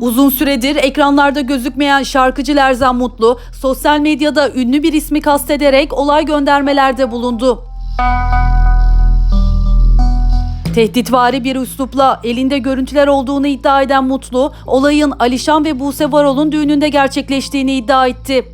Uzun süredir ekranlarda gözükmeyen şarkıcı Lerzan Mutlu, sosyal medyada ünlü bir ismi kastederek olay göndermelerde bulundu. Tehditvari bir üslupla elinde görüntüler olduğunu iddia eden Mutlu, olayın Alişan ve Buse Varol'un düğününde gerçekleştiğini iddia etti.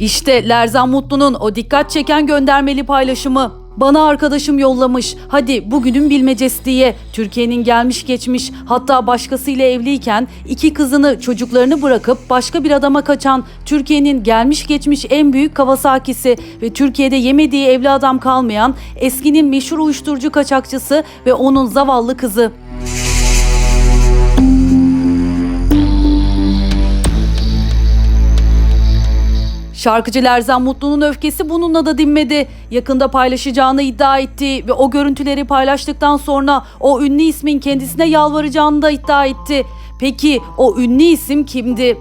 İşte Lerzan Mutlu'nun o dikkat çeken göndermeli paylaşımı. Bana arkadaşım yollamış. Hadi bugünün bilmecesi diye. Türkiye'nin gelmiş geçmiş hatta başkasıyla evliyken iki kızını çocuklarını bırakıp başka bir adama kaçan Türkiye'nin gelmiş geçmiş en büyük Kawasaki'si ve Türkiye'de yemediği evli adam kalmayan eskinin meşhur uyuşturucu kaçakçısı ve onun zavallı kızı. Şarkıcı Lerzan Mutlu'nun öfkesi bununla da dinmedi. Yakında paylaşacağını iddia etti ve o görüntüleri paylaştıktan sonra o ünlü ismin kendisine yalvaracağını da iddia etti. Peki o ünlü isim kimdi?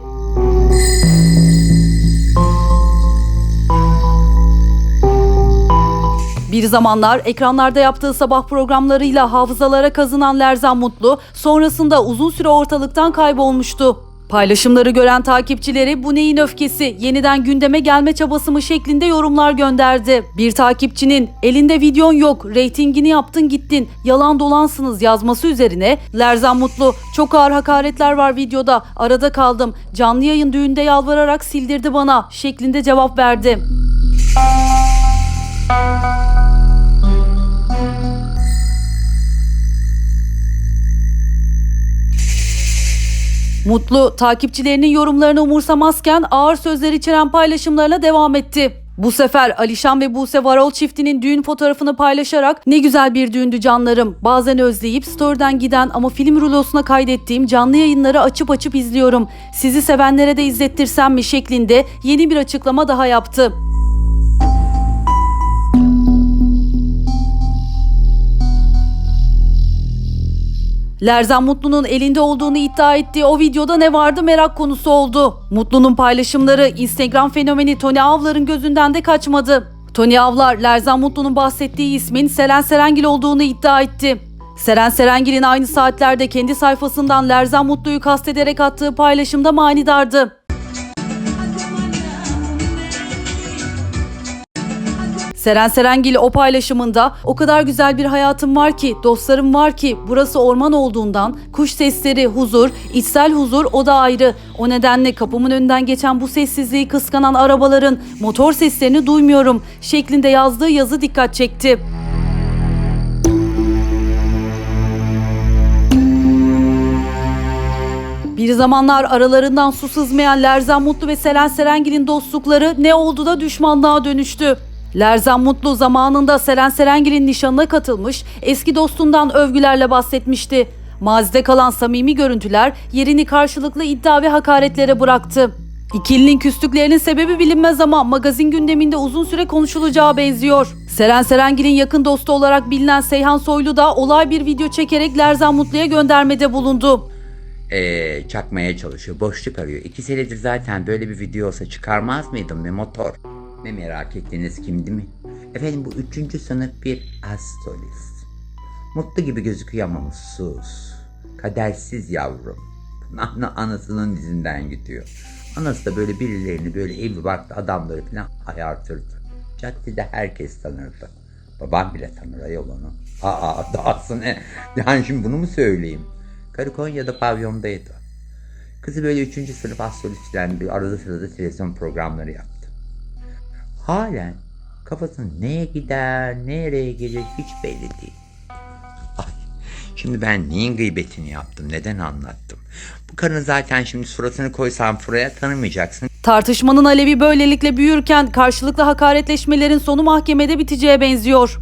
Bir zamanlar ekranlarda yaptığı sabah programlarıyla hafızalara kazınan Lerzan Mutlu sonrasında uzun süre ortalıktan kaybolmuştu. Paylaşımları gören takipçileri bu neyin öfkesi, yeniden gündeme gelme çabası mı şeklinde yorumlar gönderdi. Bir takipçinin elinde videon yok, reytingini yaptın gittin, yalan dolansınız yazması üzerine Lerzan Mutlu çok ağır hakaretler var videoda, arada kaldım, canlı yayın düğünde yalvararak sildirdi bana şeklinde cevap verdi. Mutlu takipçilerinin yorumlarını umursamazken ağır sözler içeren paylaşımlarına devam etti. Bu sefer Alişan ve Buse Varol çiftinin düğün fotoğrafını paylaşarak ne güzel bir düğündü canlarım. Bazen özleyip story'den giden ama film rulosuna kaydettiğim canlı yayınları açıp açıp izliyorum. Sizi sevenlere de izlettirsem mi şeklinde yeni bir açıklama daha yaptı. Lerzan Mutlu'nun elinde olduğunu iddia ettiği o videoda ne vardı merak konusu oldu. Mutlu'nun paylaşımları Instagram fenomeni Tony Avlar'ın gözünden de kaçmadı. Tony Avlar, Lerzan Mutlu'nun bahsettiği ismin Selen Serengil olduğunu iddia etti. Seren Serengil'in aynı saatlerde kendi sayfasından Lerzan Mutlu'yu kastederek attığı paylaşımda manidardı. Seren Serengil o paylaşımında o kadar güzel bir hayatım var ki, dostlarım var ki, burası orman olduğundan kuş sesleri, huzur, içsel huzur o da ayrı. O nedenle kapımın önünden geçen bu sessizliği kıskanan arabaların motor seslerini duymuyorum şeklinde yazdığı yazı dikkat çekti. Bir zamanlar aralarından su sızmayan Lerzan Mutlu ve Selen Serengil'in dostlukları ne oldu da düşmanlığa dönüştü. Lerzan Mutlu zamanında Selen Serengil'in nişanına katılmış, eski dostundan övgülerle bahsetmişti. Mazide kalan samimi görüntüler yerini karşılıklı iddia ve hakaretlere bıraktı. İkilinin küslüklerinin sebebi bilinmez ama magazin gündeminde uzun süre konuşulacağı benziyor. Seren Serengil'in yakın dostu olarak bilinen Seyhan Soylu da olay bir video çekerek Lerzan Mutlu'ya göndermede bulundu. Ee, çakmaya çalışıyor. Boşluk arıyor. İki senedir zaten böyle bir video olsa çıkarmaz mıydım ne motor? Ne merak ettiğiniz kimdi mi? Efendim bu üçüncü sınıf bir astrolist. Mutlu gibi gözüküyor ama mutsuz. Kadersiz yavrum. Ana, anasının dizinden gidiyor. Anası da böyle birilerini böyle evli barklı adamları falan ayartırdı. Caddede herkes tanırdı. Babam bile tanır ayol onu. Aa dahası ne? Yani şimdi bunu mu söyleyeyim? Karı Konya'da pavyondaydı. Kızı böyle üçüncü sınıf astrolistlerden bir arada sırada televizyon programları yaptı. Halen kafasının neye gider, nereye gelir hiç belli değil. Ay, şimdi ben neyin gıybetini yaptım, neden anlattım? Bu karının zaten şimdi suratını koysam buraya tanımayacaksın. Tartışmanın alevi böylelikle büyürken karşılıklı hakaretleşmelerin sonu mahkemede biteceğe benziyor.